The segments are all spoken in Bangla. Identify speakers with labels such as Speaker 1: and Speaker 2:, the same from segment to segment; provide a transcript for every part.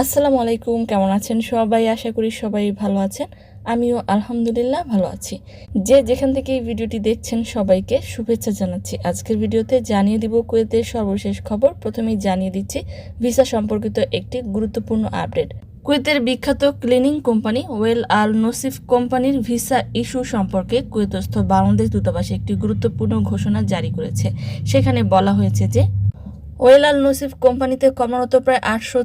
Speaker 1: আসসালামু আলাইকুম, কেমন আছেন সবাই? আশা করি সবাই ভালো আছেন। আমিও আলহামদুলিল্লাহ ভালো আছি। যে যেখান থেকে এই ভিডিওটি দেখছেন সবাইকে শুভেচ্ছা জানাচ্ছি। আজকের ভিডিওতে জানিয়ে দিব কুয়েতের সর্বশেষ খবর। প্রথমেই জানিয়ে দিচ্ছি, ভিসা সম্পর্কিত একটি গুরুত্বপূর্ণ আপডেট। কুয়েতের বিখ্যাত cleaning company Wael Al Nasif কোম্পানির ভিসা ইস্যু সম্পর্কে কুয়েতস্থ বাংলাদেশ দূতাবাস একটি গুরুত্বপূর্ণ ঘোষণা জারি করেছে। সেখানে বলা হয়েছে যে ওয়েল আল নসিফ কোম্পানিতে কর্মরত প্রায় আটশো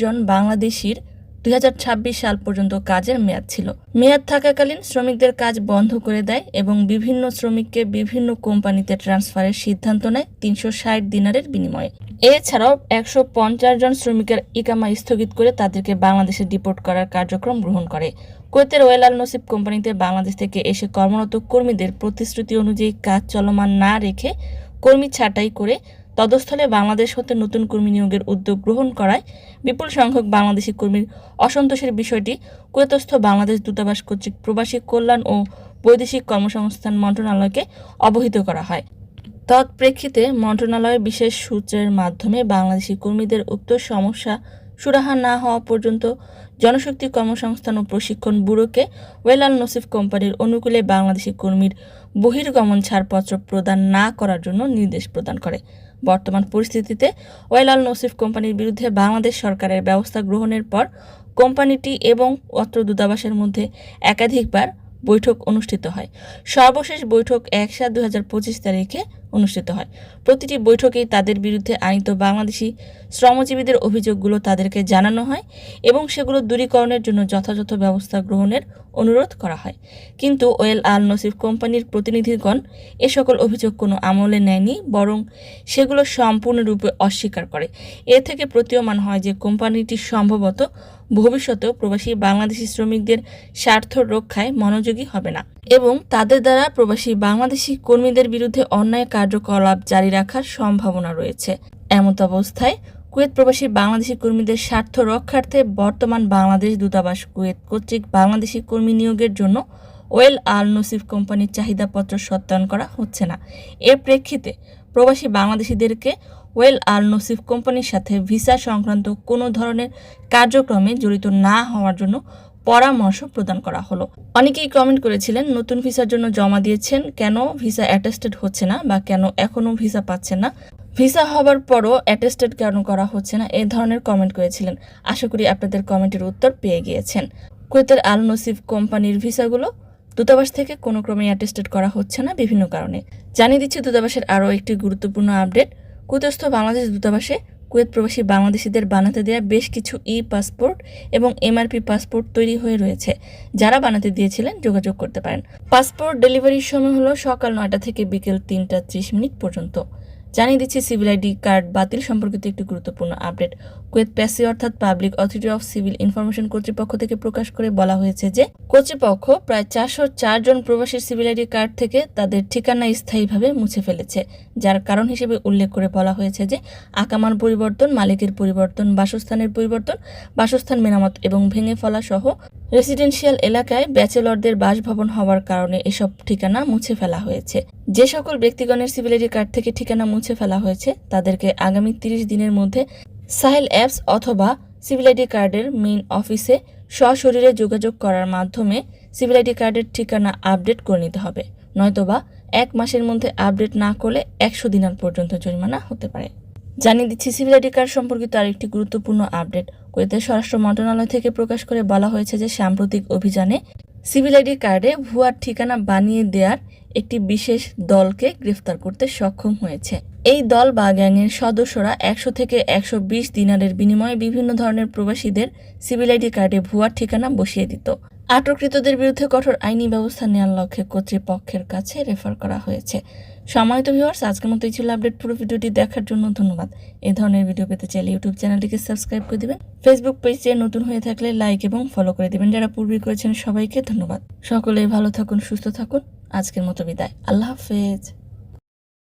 Speaker 1: জন বাংলাদেশির দুই হাজার ছাব্বিশ সাল পর্যন্ত কাজের মেয়াদ ছিল। মেয়াদ থাকাকালীন শ্রমিকদের কাজ বন্ধ করে দেয় এবং বিভিন্ন শ্রমিককে বিভিন্ন কোম্পানিতে ট্রান্সফারের সিদ্ধান্ত নেয় তিনশো ষাট দিনারের বিনিময়ে। এছাড়াও একশো পঞ্চাশ জন শ্রমিকের ইকামা স্থগিত করে তাদেরকে বাংলাদেশে ডিপোর্ট করার কার্যক্রম গ্রহণ করে। কুয়েতের ওয়েল আল নসিব কোম্পানিতে বাংলাদেশ থেকে এসে কর্মরত কর্মীদের প্রতিশ্রুতি অনুযায়ী কাজ চলমান না রেখে কর্মী ছাঁটাই করে তদস্থলে বাংলাদেশ হতে নতুন কর্মী নিয়োগের উদ্যোগ গ্রহণ করায় বিপুল সংখ্যক বাংলাদেশি কর্মীর অসন্তোষের বিষয়টি কুয়েতস্থ বাংলাদেশ দূতাবাস কর্তৃক প্রবাসী কল্যাণ ও বৈদেশিক কর্মসংস্থান মন্ত্রণালয়কে অবহিত করা হয়। তৎপ্রেক্ষিতে মন্ত্রণালয় বিশেষ সূত্রের মাধ্যমে বাংলাদেশি কর্মীদের উক্ত সমস্যা সুরাহা না হওয়া পর্যন্ত জনশক্তি কর্মসংস্থান ও প্রশিক্ষণ ব্যুরোকে ওয়েলাল নসিফ কোম্পানির অনুকূলে বাংলাদেশি কর্মীর বহির্গমন ছাড়পত্র প্রদান না করার জন্য নির্দেশ প্রদান করে। বর্তমান পরিস্থিতিতে ওয়েলাল নসিফ কোম্পানির বিরুদ্ধে বাংলাদেশ সরকারের ব্যবস্থা গ্রহণের পর কোম্পানিটি এবং অত্র দূতাবাসের মধ্যে একাধিকবার বৈঠক অনুষ্ঠিত হয়। সর্বশেষ বৈঠক এক সাত দু তারিখে অনুষ্ঠিত হয়। প্রতিটি বৈঠকেই তাদের বিরুদ্ধে আনিত বাংলাদেশি শ্রমজীবীদের অভিযোগগুলো তাদেরকে জানানো হয় এবং সেগুলো দূরীকরণের জন্য যথাযথ ব্যবস্থা গ্রহণের অনুরোধ করা হয়। কিন্তু ওয়েল আল নসিফ কোম্পানির প্রতিনিধিগণ এ সকল অভিযোগ কোনো আমলে নেয়নি, বরং সেগুলো সম্পূর্ণরূপে অস্বীকার করে। এ থেকে প্রতীয়মান হয় যে কোম্পানিটি সম্ভবত ভবিষ্যতেও প্রবাসী বাংলাদেশি শ্রমিকদের স্বার্থ রক্ষায় মনোযোগী হবে না এবং তাদের দ্বারা প্রবাসী বাংলাদেশি কর্মীদের বিরুদ্ধে অন্যায় কার্যকলাপ জারি রাখার সম্ভাবনা রয়েছে। এমত অবস্থায় কুয়েত প্রবাসী বাংলাদেশি কর্মীদের স্বার্থ রক্ষার্থে বর্তমান বাংলাদেশ দূতাবাস কুয়েত কর্তৃক বাংলাদেশি কর্মী নিয়োগের জন্য ওয়েল আল নসিফ কোম্পানির চাহিদাপত্র সত্যায়ন করা হচ্ছে না। এর প্রেক্ষিতে প্রবাসী বাংলাদেশিদেরকে ওয়েল আল নসিফ কোম্পানির সাথে ভিসা সংক্রান্ত কোনো ধরনের কার্যক্রমে জড়িত না হওয়ার জন্য পরামর্শ প্রদান করা হলো। অনেকেই কমেন্ট করেছিলেন, নতুন ভিসার জন্য জমা দিয়েছেন, কেন ভিসা অ্যাটেস্টেড হচ্ছে না বা কেন এখনও ভিসা পাচ্ছেন না? ভিসা হবার পরও অ্যাটেস্টেড কেন করা হচ্ছে না এই ধরনের কমেন্ট করেছিলেন। আশা করি আপনাদের কমেন্টের উত্তর পেয়ে গিয়েছেন। কুয়েতের আল নসিফ কোম্পানির ভিসাগুলো দূতাবাস থেকে কোনো ক্রমে অ্যাটেস্টেড করা হচ্ছে না বিভিন্ন কারণে। জানিয়ে দিচ্ছি, দূতাবাসের আরও একটি গুরুত্বপূর্ণ আপডেট কুয়েতস্থ বাংলাদেশ দূতাবাসে কুয়েত প্রবাসী বাংলাদেশিদের বানাতে দেওয়া বেশ কিছু ই পাসপোর্ট এবং এমআরপি পাসপোর্ট তৈরি হয়ে রয়েছে। যারা বানাতে দিয়েছিলেন, যোগাযোগ করতে পারেন। পাসপোর্ট ডেলিভারির সময় হলো সকাল নয়টা থেকে বিকেল তিনটা ত্রিশ মিনিট পর্যন্ত। জানিয়ে দিচ্ছি সিভিল আইডি কার্ড বাতিল সম্পর্কিত একটি গুরুত্বপূর্ণ আপডেট। কুয়েত প্যাসি অর্থাৎ public authority of civil information কর্তৃপক্ষ থেকে প্রকাশ করে বলা হয়েছে যে, কর্তৃপক্ষ প্রায় চারশো জন প্রবাসীর সিভিল আইডি কার্ড থেকে তাদের ঠিকানা স্থায়ীভাবে মুছে ফেলেছে, যার কারণ হিসেবে উল্লেখ করে বলা হয়েছে যে, আকামার পরিবর্তন, মালিকের পরিবর্তন, বাসস্থানের পরিবর্তন, বাসস্থান মেরামত এবং ভেঙে ফেলা সহ রেসিডেন্সিয়াল এলাকায় ব্যাচেলরদের বাসভবন হওয়ার কারণে এসব ঠিকানা মুছে ফেলা হয়েছে। যে সকল ব্যক্তিগণের সিভিল আইডি কার্ড থেকে ঠিকানা মুছে ফেলা হয়েছে, তাদেরকে আগামী তিরিশ দিনের মধ্যে সাহেল অ্যাপস অথবা সিভিল আইডি কার্ডের মেইন অফিসে সশরীরে যোগাযোগ করার মাধ্যমে সিভিল আইডি কার্ডের ঠিকানা আপডেট করে নিতে হবে। নয়তোবা এক মাসের মধ্যে আপডেট না করলে একশো দিনার পর্যন্ত জরিমানা হতে পারে। জানিয়ে দিচ্ছি, সিভিল আইডি কার্ড সম্পর্কিত আরেকটি গুরুত্বপূর্ণ আপডেট। কুয়েতের স্বরাষ্ট্র মন্ত্রণালয় থেকে প্রকাশ করে বলা হয়েছে যে, সাম্প্রতিক অভিযানে সিভিল আইডি কার্ডে ভুয়ার ঠিকানা বানিয়ে দেওয়ার একটি বিশেষ দলকে গ্রেফতার করতে সক্ষম হয়েছে। এই দল বা গ্যাংয়ের সদস্যরা একশো থেকে একশো বিশ দিনারের বিনিময়ে বিভিন্ন ধরনের প্রবাসীদের সিভিল আইডি কার্ডে ভুয়ার ঠিকানা বসিয়ে দিত। আটককৃতদের বিরুদ্ধে কঠোর আইনি ব্যবস্থা নেওয়ার লক্ষ্যে কর্তৃপক্ষের কাছে রেফার করা হয়েছে। সম্মানিত ভিউয়ার্স, আজকের মতো এই ছিল আপডেট পুরো ভিডিওটি দেখার জন্য ধন্যবাদ। এই ধরনের ভিডিও পেতে চাইলে ইউটিউব চ্যানেলটিকে সাবস্ক্রাইব করে দিবেন। ফেসবুক পেজে নতুন হয়ে থাকলে লাইক এবং ফলো করে দিবেন। যারা পূর্বে করেছেন সবাইকে ধন্যবাদ। সকলেই ভালো থাকুন, সুস্থ থাকুন। আজকের মতো বিদায়। আল্লাহ হাফেজ।